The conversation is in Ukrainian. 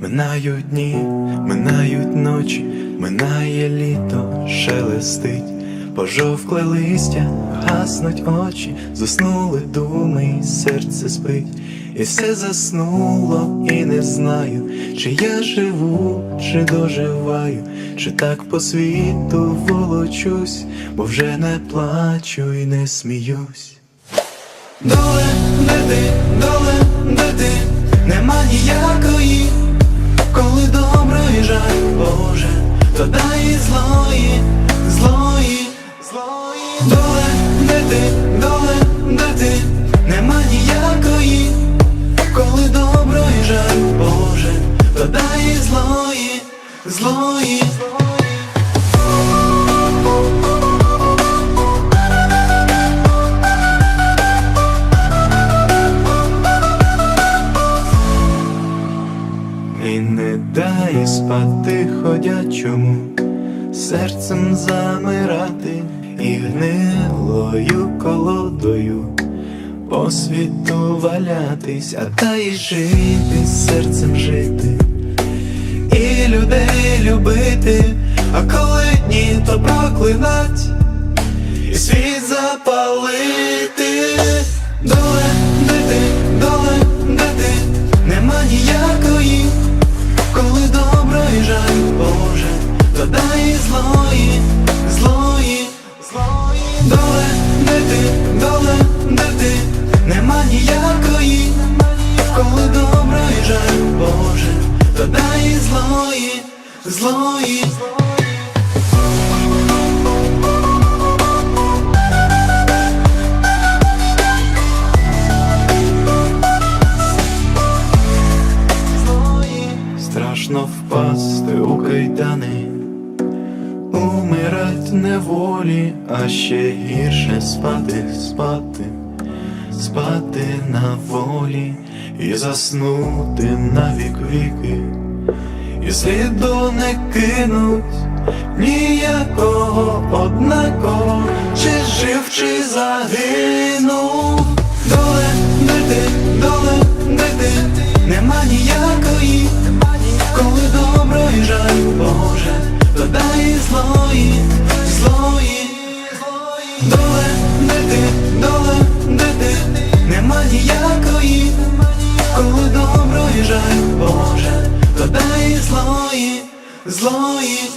Минають дні, минають ночі, минає літо, шелестить, пожовкле листя, гаснуть очі, заснули думи, серце спить, і все заснуло, і не знаю, чи я живу, чи доживаю, чи так по світу волочусь, бо вже не плачу і не сміюсь. Доле, де ти, доле, де ти, нема ніякої, коли доброї жаль, Боже, то дай злої, злої, злої. Доле, де ти, доле, де ти, ніякої, коли доброї жаль, Боже, то дай злої, злої. І не дай спати ходячому, серцем замирати і гнилою колодою по світу валятись, а та й жити, серцем жити, і людей любити, а коли ні, то проклинать, і світ запалити. Злої, злої. Страшно впасти у кайдани, умирать неволі, а ще гірше спати, спати, спати на волі. І заснути на вік віки, і сліду не кинуть ніякого однаково, чи жив, чи загинув. Доле, де ти, доле, де ти, нема ніякої, коли доброї жаль, злої.